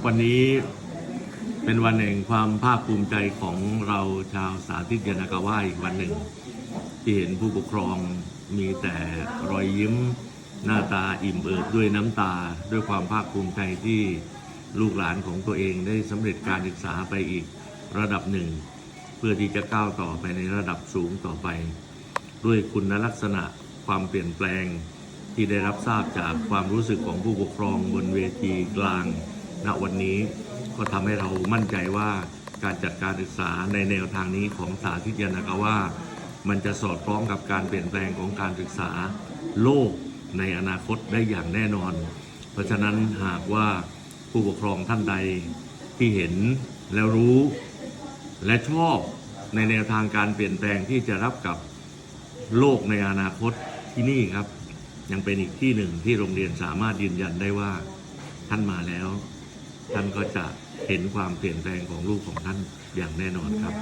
ครับวันนี้เป็นวันแห่งความภาคภูมิใจของเราชาวสาธิตยานากาว่าอีกวันหนึ่ง ที่เห็นผู้ปกครองมีแต่รอยยิ้มหน้าตาอิ่มเอิบด้วยน้ำตา ด้วยความภาคภูมิใจที่ลูกหลานของตัวเองได้สำเร็จการศึกษาไปอีกระดับหนึ่ง เพื่อที่จะก้าวต่อไปในระดับสูงต่อไป ด้วยคุณลักษณะความเปลี่ยนแปลงที่ได้รับทราบจากความรู้สึกของผู้ปกครองบนเวทีกลาง ณวันนี้ก็ทำให้เรามั่นใจว่าการจัดการศึกษาในแนวทางนี้ของสาธิตยานากาว่า มันจะสอดคล้องกับการเปลี่ยนแปลงของการศึกษาโลกในอนาคตได้อย่างแน่นอน เพราะฉะนั้นหากว่าผู้ปกครองท่านใดที่เห็นแล้วรู้ และชอบในแนวทางการเปลี่ยนแปลงที่จะรับกับโลกในอนาคตที่นี่ครับ ยังเป็นอีกที่หนึ่งที่โรงเรียนสามารถยืนยันได้ว่าท่านมาแล้ว ท่านก็จะเห็นความเปลี่ยนแปลงของลูกของท่านอย่างแน่นอนครับ